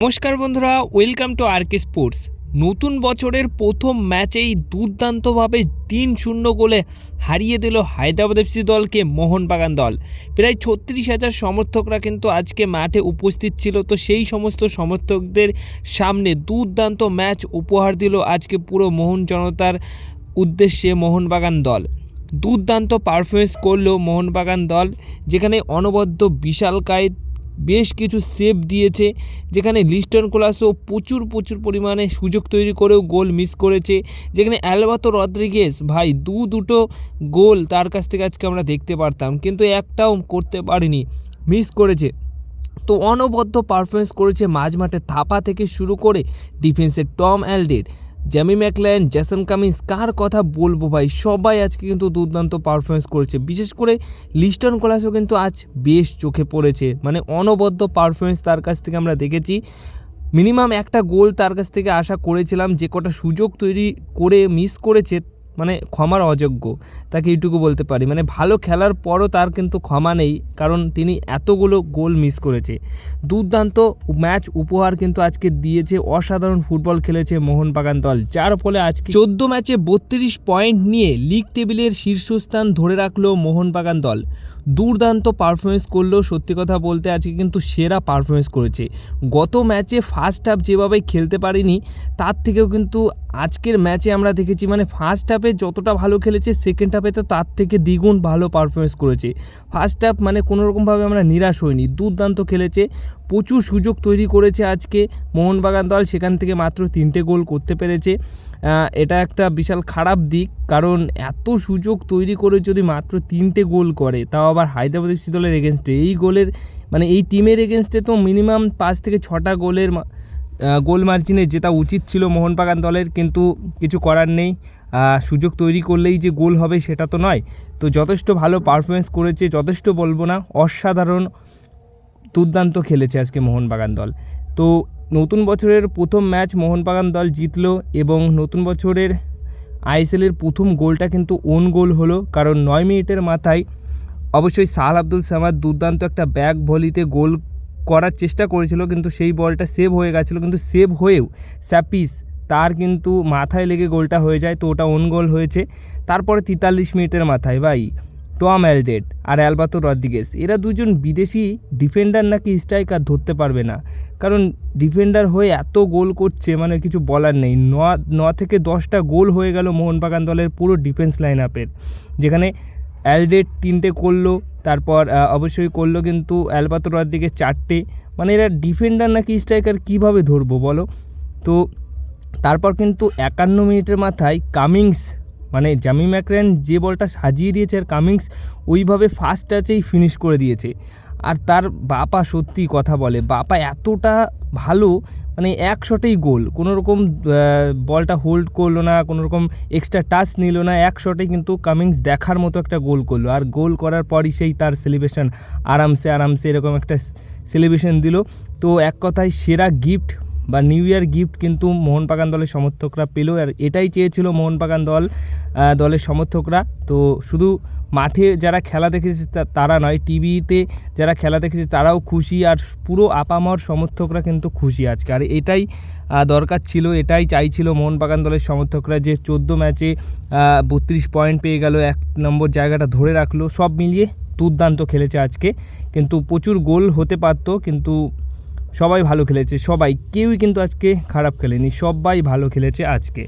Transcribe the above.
নমস্কার বন্ধুরা welcome to R K sports নতুন বছরের প্রথম ম্যাচেই দুর্দান্তভাবে তিন শূন্য গোলে হারিয়ে দিল হায়দ্রাবাদ এফসি দলকে মোহনবাগান দল। প্রায় ছত্রিশ হাজার সমর্থকরা কিন্তু আজকে মাঠে উপস্থিত ছিল, তো সেই সমস্ত সমর্থকদের সামনে দুর্দান্ত ম্যাচ উপহার দিল আজকে পুরো মোহন জনতার উদ্দেশ্যে মোহনবাগান দল। দুর্দান্ত পারফরমেন্স করল মোহনবাগান দল, যেখানে অনবদ্য বিশালকায় বেশ কিছু সেভ দিয়েছে, যেখানে লিস্টন কোলাসও প্রচুর প্রচুর পরিমাণে সুযোগ তৈরি করেও গোল মিস করেছে, যেখানে অ্যালবাতো রদ্রিগেস ভাই, দু দুটো গোল তার কাছ থেকে আজকে আমরা দেখতে পারতাম, কিন্তু একটাও করতে পারিনি মিস করেছে। তো অনবদ্য পারফরমেন্স করেছে মাঝ মাঠে থাপা থেকে শুরু করে ডিফেন্সের Tom Aldred Jamie Maclaren Jason Cummings কার কথা বলব ভাই? সবাই আজকে কিন্তু দুর্দান্ত পারফরমেন্স করেছে। বিশেষ করে লিস্টন কোলাসও কিন্তু আজ বেশ চোখে পড়েছে। মানে অনবদ্য পারফরমেন্স তার কাছ থেকে আমরা দেখেছি। মিনিমাম একটা গোল তার কাছ থেকে আশা করেছিলাম। যে কটা সুযোগ তৈরি করে মিস করেছে মানে ক্ষমার অযোগ্য। তাকে এইটুকু বলতে পারি। মানে ভালো খেলার পরও তার কিন্তু ক্ষমা নেই, কারণ তিনি এতগুলো গোল মিস করেছে। দুর্দান্ত ম্যাচ উপহার কিন্তু আজকে দিয়েছে অসাধারণ ফুটবল খেলেছে মোহনবাগান দল, যার ফলে আজকে চোদ্দ ম্যাচে বত্রিশ পয়েন্ট নিয়ে লিগ টেবিলের শীর্ষস্থান ধরে রাখল মোহনবাগান দল। দুর্দান্ত পারফরমেন্স করলেও সত্যি কথা বলতে আজকে কিন্তু সেরা পারফরমেন্স করেছে। গত ম্যাচে ফার্স্ট হাফ যেভাবে খেলতে পারিনি, তার থেকেও কিন্তু আজকের ম্যাচে আমরা দেখেছি মানে ফার্স্ট হাফে যতটা ভালো খেলেছে সেকেন্ড হাফে তো তার থেকে দ্বিগুণ ভালো পারফরমেন্স করেছে। ফার্স্ট হাফ মানে কোনোরকমভাবে আমরা নিরাশ হইনি, দুর্দান্ত খেলেছে, প্রচুর সুযোগ তৈরি করেছে আজকে। মোহনবাগান দল সেখান থেকে মাত্র তিনটে গোল করতে পেরেছে। এটা একটা বিশাল খারাপ দিক, কারণ এত সুযোগ তৈরি করে যদি মাত্র তিনটে গোল করে, তাও আবার হায়দ্রাবাদ এফসি দলের এগেনস্টে এই গোলের মানে এই টিমের এগেনস্টে তো মিনিমাম পাঁচ থেকে ছটা গোলের গোল মার্জিনে জেতা উচিত ছিল মোহনবাগান দলের, কিন্তু কিছু করার নেই। সুযোগ তৈরি করলেই যে গোল হবে সেটা তো নয়। তো যথেষ্ট ভালো পারফরমেন্স করেছে, যথেষ্ট বলব না, অসাধারণ দুর্দান্ত খেলেছে আজকে মোহনবাগান দল। তো নতুন বছরের প্রথম ম্যাচ মোহনবাগান দল জিতলো এবং নতুন বছরের আইএসএলের প্রথম গোলটা কিন্তু ওন গোল হলো, কারণ নয় মিনিটের মাথায় অবশ্যই সাহাল আব্দুল সামাদ দুর্দান্ত একটা ব্যাক ভলিতে গোল করার চেষ্টা করেছিল, কিন্তু সেই বলটা সেভ হয়ে গেছিল। কিন্তু সেভ হয়েও স্যাপিস তার কিন্তু মাথায় লেগে গোলটা হয়ে যায়, তো ওটা ওন গোল হয়েছে। তারপরে তেতাল্লিশ মিনিটের মাথায় ভাই টম অ্যালডেড আর অ্যালবাতো রদ্রিগেস এরা দুজন বিদেশি ডিফেন্ডার নাকি স্ট্রাইকার ধরতে পারবে না। কারণ ডিফেন্ডার হয়ে এত গোল করছে মানে কিছু বলার নেই। ন ন থেকে দশটা গোল হয়ে গেল মোহনবাগান দলের পুরো ডিফেন্স লাইন আপের যেখানে অ্যালডেড তিনটে করল তারপর অবশ্যই করল কিন্তু অ্যালবাতোরার দিকে চারটে। মানে এরা ডিফেন্ডার নাকি স্ট্রাইকার কীভাবে ধরবো বলো? তো তারপর কিন্তু একান্ন মিনিটের মাথায় কামিংস মানে জামি ম্যাকরেন যে বলটা সাজিয়ে দিয়েছে আর কামিংস ওইভাবে ফার্স্ট টাচেই ফিনিশ করে দিয়েছে। আর তার বাপা সত্যি কথা বলে, বাপা এতটা ভালো মানে এক শটেই গোল। কোনো রকম বলটা হোল্ড করল না কোনো রকম এক্সট্রা টাচ নিল না এক শটে কিন্তু কামিংস দেখার মতো একটা গোল করল। আর গোল করার পরই সেই তার সেলিব্রেশন আরামসে আরামসে এরকম একটা সেলিব্রেশন দিল। তো এক কথায় সেরা গিফট বা নিউ ইয়ার গিফট কিন্তু মোহনবাগান দলের সমর্থকরা পেল, আর এটাই চেয়েছিল মোহনবাগান দল দলের সমর্থকরা। তো শুধু মাঠে যারা খেলা দেখেছে তারা নয় টিভিতে যারা খেলা দেখেছে তারাও খুশি, আর পুরো আপামর সমর্থকরা কিন্তু খুশি আজকে। আর এটাই দরকার ছিল, এটাই চাইছিল মোহনবাগান দলের সমর্থকরা যে চোদ্দ ম্যাচে বত্রিশ পয়েন্ট পেয়ে গেল, এক নম্বর জায়গাটা ধরে রাখল, সব মিলিয়ে দুর্দান্ত খেলেছে আজকে। কিন্তু প্রচুর গোল হতে পারতো, কিন্তু সবাই ভালো খেলেছে সবাই। কেউই কিন্তু আজকে খারাপ খেলেনি সবাই ভালো খেলেছে আজকে।